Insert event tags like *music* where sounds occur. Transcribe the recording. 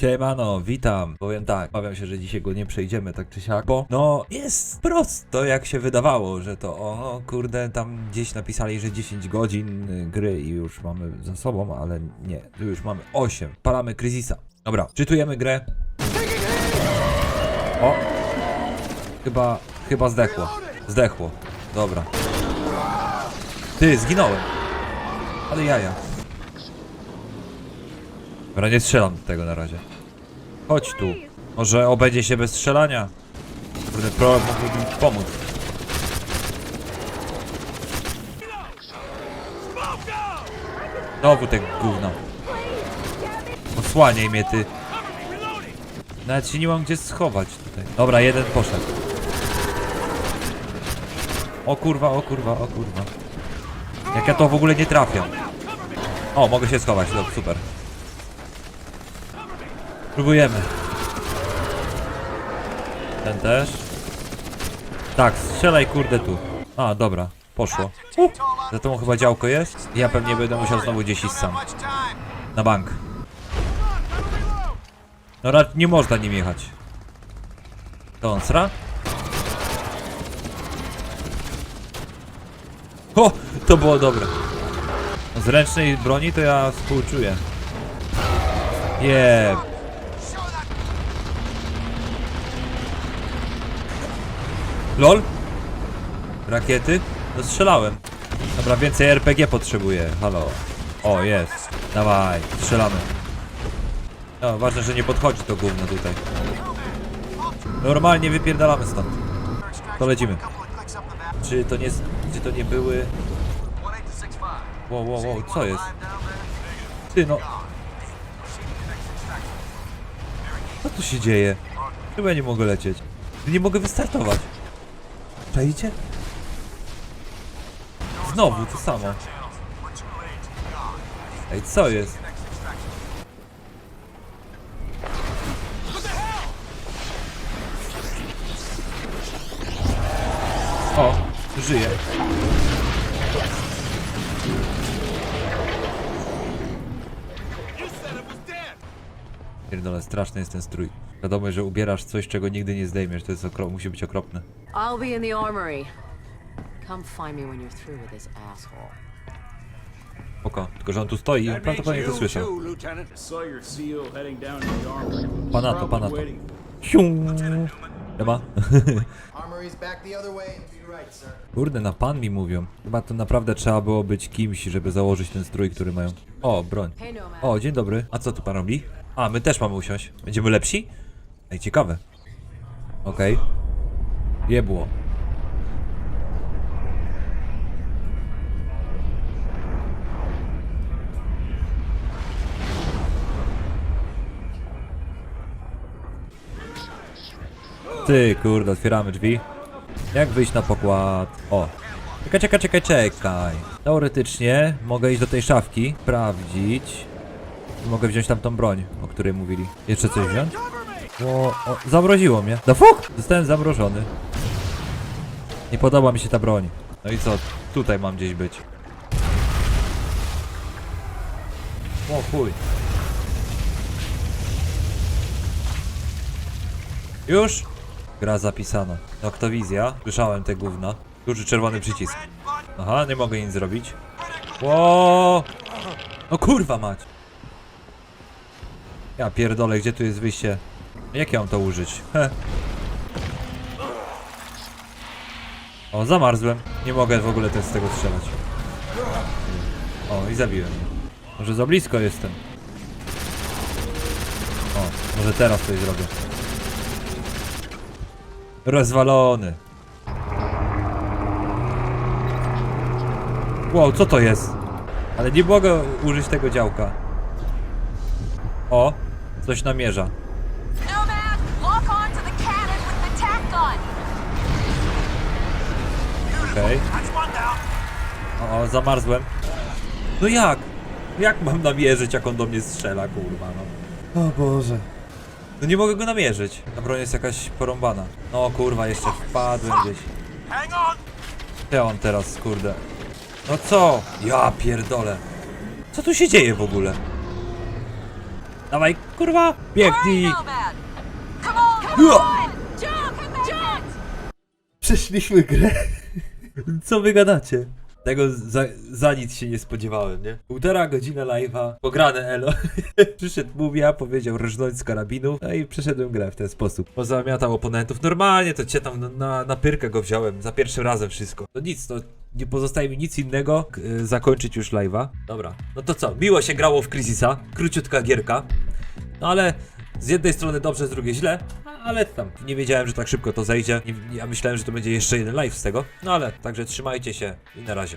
Siemano, witam. Powiem tak, obawiam się, że dzisiaj go nie przejdziemy tak czy siak, bo no jest prosto jak się wydawało, że to o kurde tam gdzieś napisali, że 10 godzin y, gry i już mamy za sobą, ale nie, tu już mamy 8. Palamy Crisisa. Dobra, czytujemy grę. O! Chyba, chyba zdechło. Zdechło. Dobra. Ty, zginąłem. Ale jaja. Dobra, nie strzelam do tego na razie. Chodź tu. Może obędzie się bez strzelania? Kurde, pro mógłby mi pomóc. Znowu te gówno. Osłaniaj mnie ty. Nawet się nie mam gdzie schować tutaj. Dobra, jeden poszedł. O kurwa, o kurwa, o kurwa. Jak ja to w ogóle nie trafiam. O, mogę się schować, no super. Próbujemy. Ten też. Tak, strzelaj kurde tu. A, dobra, poszło. Uh, za tą chyba działko jest. Ja pewnie będę musiał znowu gdzieś iść sam. Na bank. No ra- nie można nim jechać. To on sra? O! To było dobre. Z ręcznej broni to ja współczuję. Jeb. LOL? Rakiety? No strzelałem. Dobra, więcej RPG potrzebuję. Halo. O, jest. Dawaj, strzelamy. No, ważne, że nie podchodzi to gówno tutaj. Normalnie wypierdalamy stąd. To lecimy. Czy to nie, czy to nie były... Wow, wow, wow, co jest? Ty no... Co tu się dzieje? Chyba nie mogę lecieć. Nie mogę wystartować. Czajcie? Znowu to samo. Ej, co jest? O, żyje. Pierdolę, straszny jest ten strój. Wiadomo, że ubierasz coś, czego nigdy nie zdejmiesz. To jest okro- musi być okropne. I'll be in the armory. Come find me when you're through with this asshole. Oko, tylko że on tu stoi i prawdopodobnie to słyszał. Pana to, pana to. waiting. Chyba. Kurde, na pan mi mówią. Chyba to naprawdę trzeba było być kimś, żeby założyć ten strój, który mają. O, broń. O, dzień dobry. A co tu pan robi? A, my też mamy usiąść. Będziemy lepsi? Ej, ciekawe. Okej. Jebło. Ty, kurde, otwieramy drzwi. Jak wyjść na pokład? O. Czekaj, czekaj, czekaj, czekaj. Teoretycznie mogę iść do tej szafki, sprawdzić. Mogę wziąć tam tą broń, o której mówili. Jeszcze coś wziąć? O, o, zamroziło mnie. The fuck? Zostałem zamrożony. Nie podoba mi się ta broń. No i co? Tutaj mam gdzieś być. O chuj. Już? Gra zapisana. Noktowizja. Słyszałem te gówna. Duży czerwony przycisk. Aha, nie mogę nic zrobić. Ło! No kurwa mać. Ja pierdolę, gdzie tu jest wyjście? Jak ja mam to użyć? He. O, zamarzłem. Nie mogę w ogóle też z tego strzelać. O, i zabiłem. Może za blisko jestem. O, może teraz coś zrobię. Rozwalony. Wow, co to jest? Ale nie mogę użyć tego działka. O, coś namierza. Okej. O, zamarzłem. No jak? Jak mam namierzyć, jak on do mnie strzela, kurwa, no. O Boże. No nie mogę go namierzyć. Ta broń jest jakaś porąbana. No kurwa, jeszcze wpadłem gdzieś. Co on teraz, kurde? No co? Ja pierdolę. Co tu się dzieje w ogóle? Dawaj, kurwa! Biegnij! Przeszliśmy grę. Co wy gadacie? Tego za, za nic się nie spodziewałem, nie? Półtora godzina live'a, pograne elo. *laughs* Przyszedł Mumia, powiedział rżnąć z karabinu, no i przeszedłem grę w ten sposób. Pozamiatał oponentów. Normalnie to cię tam na, na, na pyrkę go wziąłem, za pierwszym razem wszystko. No nic, no nie pozostaje mi nic innego, y, zakończyć już live'a. Dobra, no to co, miło się grało w Crisisa, króciutka gierka. No ale z jednej strony dobrze, z drugiej źle, ale tam nie wiedziałem, że tak szybko to zejdzie. Ja myślałem, że to będzie jeszcze jeden live z tego. No ale także trzymajcie się i na razie.